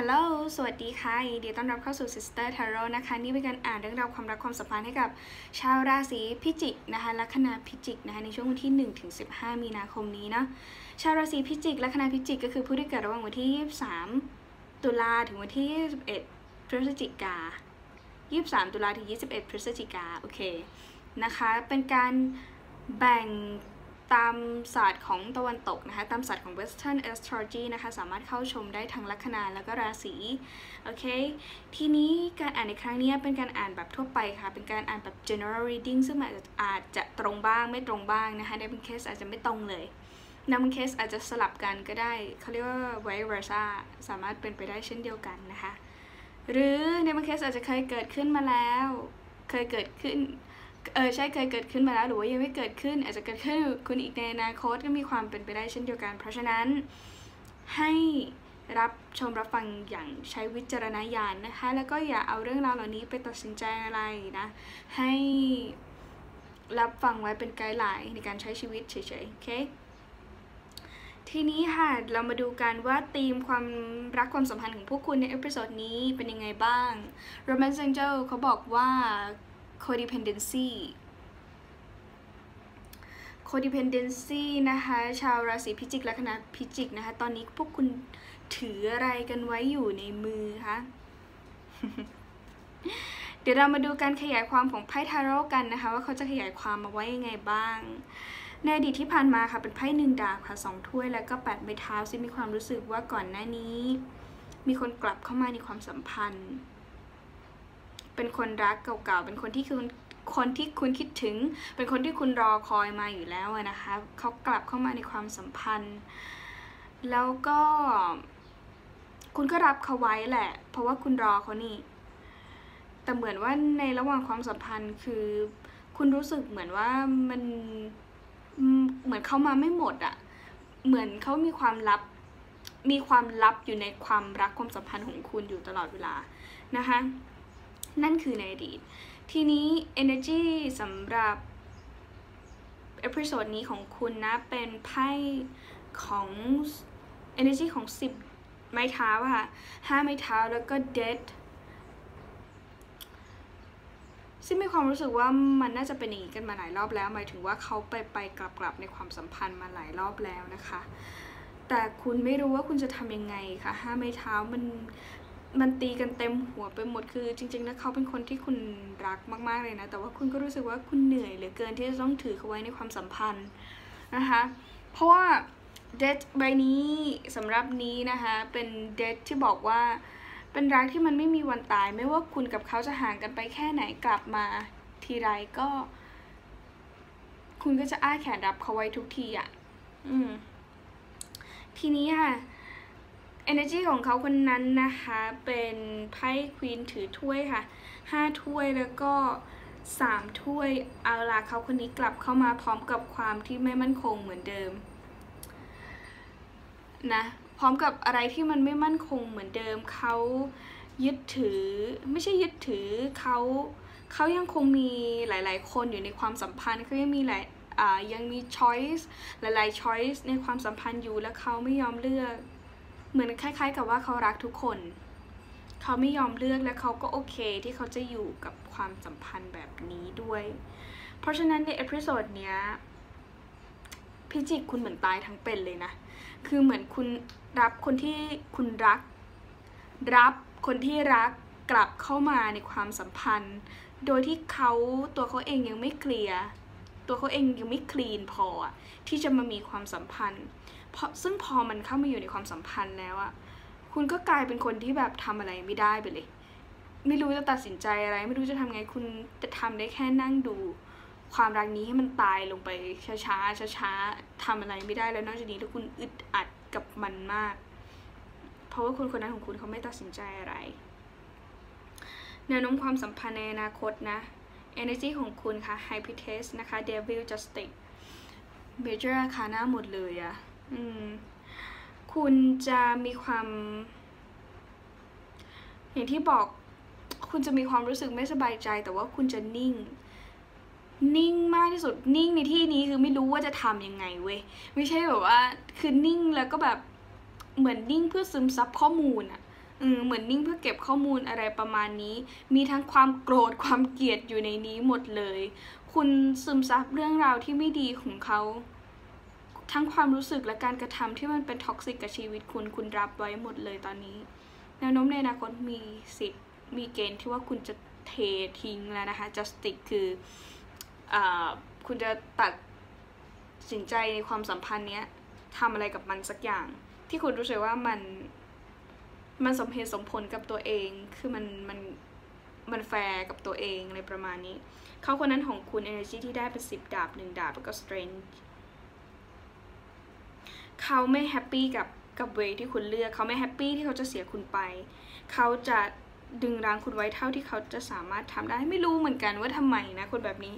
ฮัลโหล สวัสดีค่ะยินดีต้อนรับเข้าสู่ Sister Tarot นะคะ นี่เป็นการอ่านเรื่องราวความรักความสัมพันธ์ให้กับชาวราศีพิจิกนะคะลัคนาพิจิกนะคะในช่วงวันที่1ถึง15 มีนาคมนี้เนาะ ชาวราศีพิจิกลัคนาพิจิกก็คือผู้ที่เกิดระหว่างวันที่ 23 ตุลาถึงวันที่ 21 พฤศจิกา 23 ตุลาถึง 21 พฤศจิกา โอเค นะคะ เป็นการแบ่ง ตามศาสตร์ของตะวันตกนะคะ ตามศาสตร์ของ Western Astrology นะคะ สามารถเข้าชมได้ทั้งลัคนาแล้วก็ราศี โอเค ทีนี้การอ่านในครั้งนี้เป็นการอ่านแบบทั่วไปค่ะ เป็นการอ่านแบบ general reading ซึ่งอาจจะอาจจะตรงบ้างไม่ตรงบ้างนะคะ ในบางเคสอาจจะไม่ตรงเลยในบางเคสอาจจะสลับกันก็ได้ เขาเรียกว่า vice versa สามารถเป็นไปได้เช่นเดียวกันนะคะ หรือในบางเคสอาจจะเคยเกิดขึ้นมาแล้ว เคยเกิดขึ้น เออใช่เคยเกิดขึ้นมาแล้วหรือว่ายังไม่เกิดขึ้น อาจจะเกิดขึ้นคุณอีกในอนาคตก็มีความเป็นไปได้เช่นเดียวกัน เพราะฉะนั้นให้รับชมรับฟังอย่างใช้วิจารณญาณนะคะ แล้วก็อย่าเอาเรื่องราวเหล่านี้ไปตัดสินใจอะไรนะ ให้รับฟังไว้เป็นไกด์ไลน์ในการใช้ชีวิตเฉยๆโอเคทีนี้ค่ะ เรามาดูกันว่าธีมความรักความสัมพันธ์ของพวกคุณในเอพิโซดนี้เป็นยังไงบ้าง Romance Angel เขาบอกว่า codependency codependency นะคะ ชาวราศีพิจิกและคณะพิจิกนะคะ ตอนนี้พวกคุณถืออะไรกันไว้อยู่ในมือคะ เดี๋ยวเรามาดูการขยายความของไพ่ทาโร่กันนะคะ ว่าเขาจะขยายความมาไว้ยังไงบ้าง ในอดีตที่ผ่านมาค่ะ เป็นไพ่หนึ่งดาบค่ะสองถ้วยแล้วก็แปดไม้เท้าซึ่งมีความรู้สึกว่าก่อนหน้านี้ มีคนกลับเข้ามาในความสัมพันธ์ เป็นคนรักเก่าๆ เป็นคนที่คุณคนที่คุณคิดถึง เป็นคนที่คุณรอคอยมาอยู่แล้วนะคะเขากลับเข้ามาในความสัมพันธ์ แล้วก็ คุณก็รับเขาไว้แหละ เพราะว่าคุณรอเขานี่ แต่เหมือนว่าในระหว่างความสัมพันธ์คือ คุณรู้สึกเหมือนว่ามันเหมือนเขามาไม่หมดอะเหมือนเขามีความลับ มีความลับอยู่ในความรักความสัมพันธ์ของคุณอยู่ตลอดเวลานะคะ นั่นคือในอดีต ทีนี้ energy สำหรับเอพิโซดนี้ของคุณนะ เป็นไพ่ของ energy ของ 10 ไม้เท้าค่ะ5ไม้เท้าแล้วก็ dead ซึ่งมีความรู้สึกว่ามันน่าจะเป็นอย่างนี้กันมาหลายรอบแล้ว หมายถึงว่าเขาไปไปกลับกลับในความสัมพันธ์มาหลายรอบแล้วนะคะ แต่คุณไม่รู้ว่าคุณจะทำยังไงคะห้าไม้เท้ามัน มันตีกันเต็มหัวไปหมดคือจริงๆแล้วเขาเป็นคนที่คุณรักมากๆเลยนะ แต่ว่าคุณก็รู้สึกว่าคุณเหนื่อยเหลือเกินที่จะต้องถือเขาไว้ในความสัมพันธ์นะคะเพราะว่าเดทใบนี้สำหรับนี้นะคะเป็นเดทที่บอกว่าเป็นรักที่มันไม่มีวันตาย ไม่ว่าคุณกับเขาจะห่างกันไปแค่ไหนกลับมาทีไรก็ คุณก็จะอ้าแขนรับเขาไว้ทุกทีอะ่ะ อืมทีนี้ค่ะ energy ของเขาคนนั้นนะคะ เป็นไพ่ควีนถือถ้วยค่ะห้าถ้วยแล้วก็สามถ้วย เอาล่ะเขาคนนี้กลับเข้ามาพร้อมกับความที่ไม่มั่นคงเหมือนเดิมนะพร้อมกับอะไรที่มันไม่มั่นคงเหมือนเดิมเขายึดถือไม่ใช่ยึดถือเขาเขายังคงมีหลาย ๆ คนอยู่ในความสัมพันธ์เขายังมีหลายอ่ยังมี choice หลายๆ choice ในความสัมพันธ์อยู่แล้วเขาไม่ยอมเลือก เหมือนคล้าย ๆ กับว่าเขารักทุกคน เขาไม่ยอมเลือกและเขาก็โอเคที่เขาจะอยู่กับความสัมพันธ์แบบนี้ด้วย เพราะฉะนั้นในเอพิโซดเนี้ยพิจิกคุณเหมือนตายทั้งเป็นเลยนะ คือเหมือนคุณรับคนที่คุณรัก รับคนที่รักกลับเข้ามาในความสัมพันธ์ โดยที่เขาตัวเขาเองยังไม่เคลียร์ตัวเขาเองยังไม่คลีนพอที่จะมามีความสัมพันธ์ เพราะซึ่งพอมันเข้ามาอยู่ในความสัมพันธ์แล้วอะคุณก็กลายเป็นคนที่แบบทำอะไรไม่ได้ไปเลย ไม่รู้จะตัดสินใจอะไร ไม่รู้จะทำไงคุณจะทำได้แค่นั่งดูความรักนี้ให้มันตายลงไปช้าๆช้าๆทำอะไรไม่ได้แล้วนอกจากนี้ถ้าคุณอึดอัดกับมันมาก เพราะว่าคนคนนั้นของคุณเขาไม่ตัดสินใจอะไรแนวโน้มความสัมพันธ์ในอนาคตนะ energy ของคุณค่ะ high p i t e s นะคะ devil justice major arcana หมดเลยอะ คุณจะมีความ อย่างที่บอกคุณจะมีความรู้สึกไม่สบายใจ แต่ว่าคุณจะนิ่ง นิ่งมากที่สุดนิ่งในที่นี้คือไม่รู้ว่าจะทำยังไงเว้ยไม่ใช่แบบว่า คือนิ่งแล้วก็แบบเหมือนนิ่งเพื่อซึมซับข้อมูลอะอืมเหมือนนิ่งเพื่อเก็บข้อมูลอะไรประมาณนี้ มีทั้งความโกรธความเกลียดอยู่ในนี้หมดเลย คุณซึมซับเรื่องราวที่ไม่ดีของเขา ทั้งความรู้สึกและการกระทำที่มันเป็นท็อกซิกกับชีวิตคุณ คุณรับไว้หมดเลยตอนนี้ แนวโน้มในอนาคตมีสิทธิ์มีเกณฑ์ที่ว่าคุณจะเททิ้งแล้วนะคะ justice คืออคุณจะตัดสินใจในความสัมพันธ์เนี้ยทำอะไรกับมันสักอย่าง ที่คุณรู้สึกว่ามันมันสมเหตุสมผลกับตัวเอง คือมันมันมันแฟร์กับตัวเองอะไรประมาณนี้ เขาคนนั้นของคุณ energy ที่ได้เป็นสิบดาบหนึ่งดาบ แล้วก็ strength เขาไม่แฮปปี้กับกับเวที่คุณเลือก เขาไม่แฮปปี้ที่เขาจะเสียคุณไป เขาจะดึงรั้งคุณไว้เท่าที่เขาจะสามารถทำได้ไม่รู้เหมือนกันว่าทำไมนะคนแบบนี้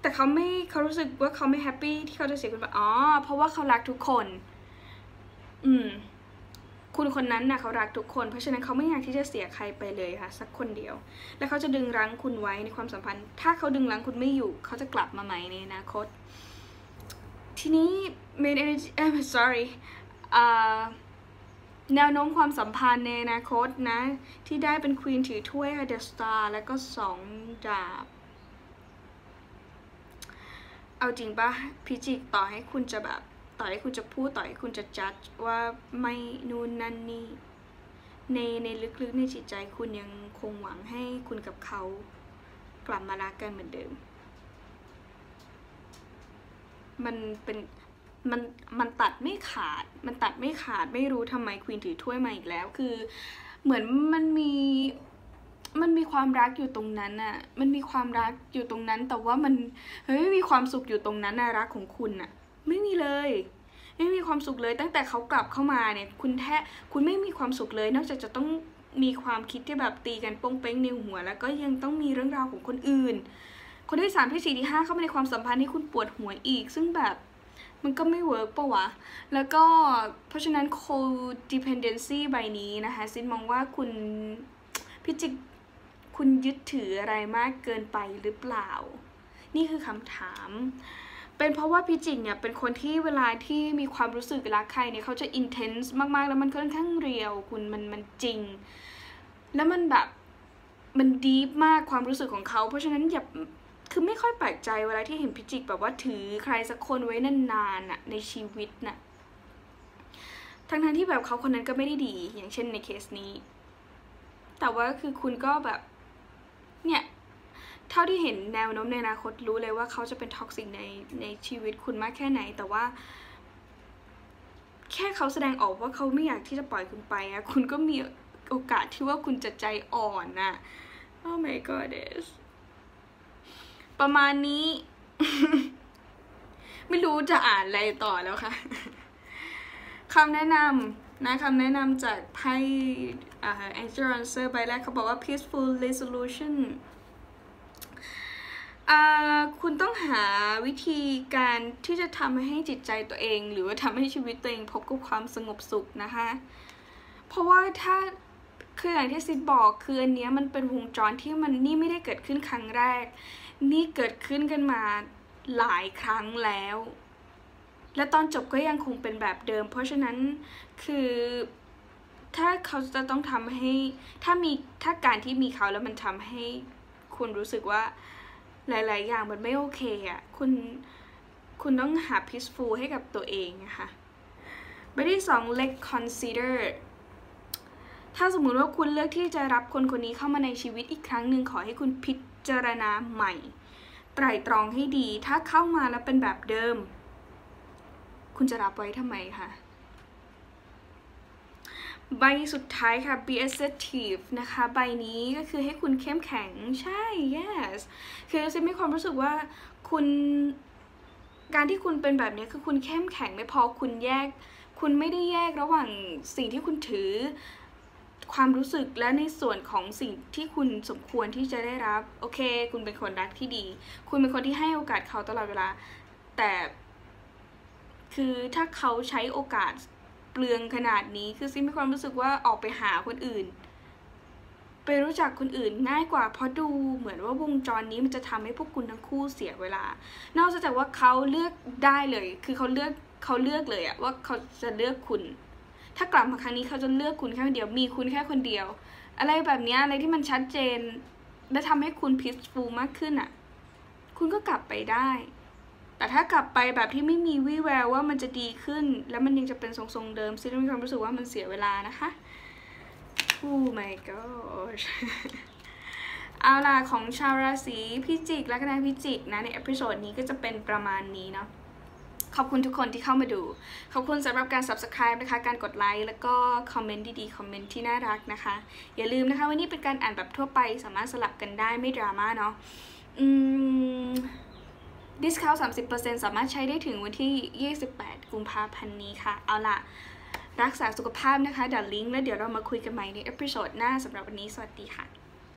แต่เขาไม่เขารู้สึกว่าเขาไม่แฮปปี้ที่เขาจะเสียคุณไปอ๋อเพราะว่าเขารักทุกคน อืม คุณคนนั้นนะ่ะเขารักทุกคน เพราะฉะนั้นเขาไม่อยากที่จะเสียใครไปเลยค่ะ สักคนเดียว แล้วเขาจะดึงรั้งคุณไว้ในความสัมพันธ์ ถ้าเขาดึงรั้งคุณไม่อยู่ เขาจะกลับมาใหม่ในอนาคต ทีนี้ main energy เอ้ sorry แนวโน้มความสัมพันธ์ในอนาคตนะ ที่ได้เป็นควีนถือถ้วยค่ะ The Star แล้วก็สองดาบ เอาจริงปะพิจิกต่อให้คุณจะแบบ ต่อให้คุณจะพูดต่อให้คุณจะจัดว่าไม่นู่นนั่นนี่ในในลึกๆในจิตใจคุณยังคงหวังให้คุณกับเขา กลับมารักกันเหมือนเดิม มันเป็นมันมันตัดไม่ขาด มันตัดไม่ขาดไม่รู้ทำไมควีนถือถ้วยมาอีกแล้ว คือ เหมือนมันมีมันมีความรักอยู่ตรงนั้นอะมันมีความรักอยู่ตรงนั้น แต่ว่ามันเฮ้ยมีความสุขอยู่ตรงนั้นนะรักของคุณอะไม่มีเลย ไม่มีความสุขเลย ตั้งแต่เขากลับเข้ามาเนี่ย คุณแท้คุณไม่มีความสุขเลย นอกจากจะต้องมีความคิดที่แบบตีกันป้งเป้งในหัว แล้วก็ยังต้องมีเรื่องราวของคนอื่น คนที่สามที่สี่ที่ห้าเข้ามาในความสัมพันธ์ให้คุณปวดหัวอีก ซึ่งแบบมันก็ไม่เวิร์กปะวะ แล้วก็เพราะฉะนั้น codependency ใบนี้นะคะ ซินมองว่าคุณพิจิกคุณยึดถืออะไรมากเกินไปหรือเปล่า นี่คือคำถาม เป็นเพราะว่าพี่จิงเนี่ยเป็นคนที่เวลาที่มีความรู้สึกรักใครเนี่ยเขาจะอินเทนส์มากๆ แล้วมันค่อนข้างเรียวคุณมันมันจริง แล้วมันแบบมันดีฟมากความรู้สึกของเขา เพราะฉะนั้นอย่า คือไม่ค่อยแปลกใจเวลาที่เห็นพิจิกแบบว่าถือใครสักคนไว้นานๆน่ะในชีวิตน่ะทั้งทั้งที่แบบเขาคนนั้นก็ไม่ได้ดี อย่างเช่นในเคสนี้ แต่ว่าคือคุณก็แบบ เนี่ย เท่าที่เห็นแนวโน้มในอนาคตรู้เลยว่าเขาจะเป็นท็อกซิกในในชีวิตคุณมากแค่ไหน แต่ว่า แค่เขาแสดงออกว่าเขาไม่อยากที่จะปล่อยคุณไปอะคุณก็มีโอกาสที่ว่าคุณจะใจอ่อนนะ Oh my god is ประมาณนี้ ไม่รู้จะอ่านอะไรต่อแล้วค่ะคำแนะนำนะคำแนะนำจากไพ่ Angel Answer ใบแรกเขาบอกว่า peaceful resolution คุณต้องหาวิธีการที่จะทำให้จิตใจตัวเอง หรือว่าทำให้ชีวิตตัวเองพบกับความสงบสุขนะคะ เพราะว่าถ้าคืออย่างที่ซิดบอกคืออันนี้มันเป็นวงจรที่มันนี่ไม่ได้เกิดขึ้นครั้งแรก นี่เกิดขึ้นกันมาหลายครั้งแล้ว และตอนจบก็ยังคงเป็นแบบเดิม เพราะฉะนั้นคือถ้าเขาจะต้องทำให้ถ้ามีถ้าการที่มีเขาแล้วมันทำให้คุณรู้สึกว่าหลาย ๆ อย่างมันไม่โอเคอะ่ะคุณคุณต้องหา peaceful ให้กับตัวเองนะคะใบที่สอง let consider ถ้าสมมุติว่าคุณเลือกที่จะรับคนคนนี้เข้ามาในชีวิตอีกครั้งหนึ่งขอให้คุณพิ จารณาใหม่ ไตร่ตรองให้ดีถ้าเข้ามาแล้วเป็นแบบเดิม คุณจะรับไว้ทำไมคะใบสุดท้ายค่ะ be assertive นะคะ ใบนี้ก็คือให้คุณเข้มแข็งใช่ yes คือซิมีความรู้สึกว่าคุณการที่คุณเป็นแบบนี้คือคุณเข้มแข็งไม่พอคุณแยก คุณไม่ได้แยกระหว่างสิ่งที่คุณถือ ความรู้สึกและในส่วนของสิ่งที่คุณสมควรที่จะได้รับ โอเค คุณเป็นคนรักที่ดี คุณเป็นคนที่ให้โอกาสเขาตลอดเวลา แต่คือถ้าเขาใช้โอกาสเปลืองขนาดนี้ คือซิมีความรู้สึกว่าออกไปหาคนอื่น ไปรู้จักคนอื่นง่ายกว่า เพราะดูเหมือนว่าวงจรนี้มันจะทำให้พวกคุณทั้งคู่เสียเวลา นอกจากว่าเขาเลือกได้เลย คือเขาเลือกเขาเลือกเลยอะว่าเขาจะเลือกคุณ ถ้ากลับมาครั้งนี้เขาจะเลือกคุณแค่คนเดียวมีคุณแค่คนเดียว อะไรแบบนี้อะไรที่มันชัดเจน และทำให้คุณพิสฟูมากขึ้นอะ คุณก็กลับไปได้ แต่ถ้ากลับไปแบบที่ไม่มีวี่แววว่ามันจะดีขึ้น แล้วมันยังจะเป็นทรงๆเดิมซิมีความรู้สึกว่ามันเสียเวลานะคะ Oh my gosh เอาล่ะของชาวราศีพิจิกและก็นายพิจิกนะในเอพิโซดนี้ก็จะเป็นประมาณนี้เนาะ ขอบคุณทุกคนที่เข้ามาดู ขอบคุณสำหรับการ subscribe นะคะ การกดไลค์แล้วก็คอมเมนต์ดีๆ คอมเมนต์ที่น่ารักนะคะ อย่าลืมนะคะว่านี่เป็นการอ่านแบบทั่วไปสามารถสลับกันได้ไม่ดราม่าเนาะอืมดิสคาว30%สามารถใช้ได้ถึงวันที่ 28 กุมภาพันธ์นี้ค่ะ เอาล่ะ รักษาสุขภาพนะคะเดี๋ยวลิงก์แล้วเดี๋ยวเรามาคุยกันใหม่ในเอพิโซดหน้าสำหรับวันนี้สวัสดีค่ะ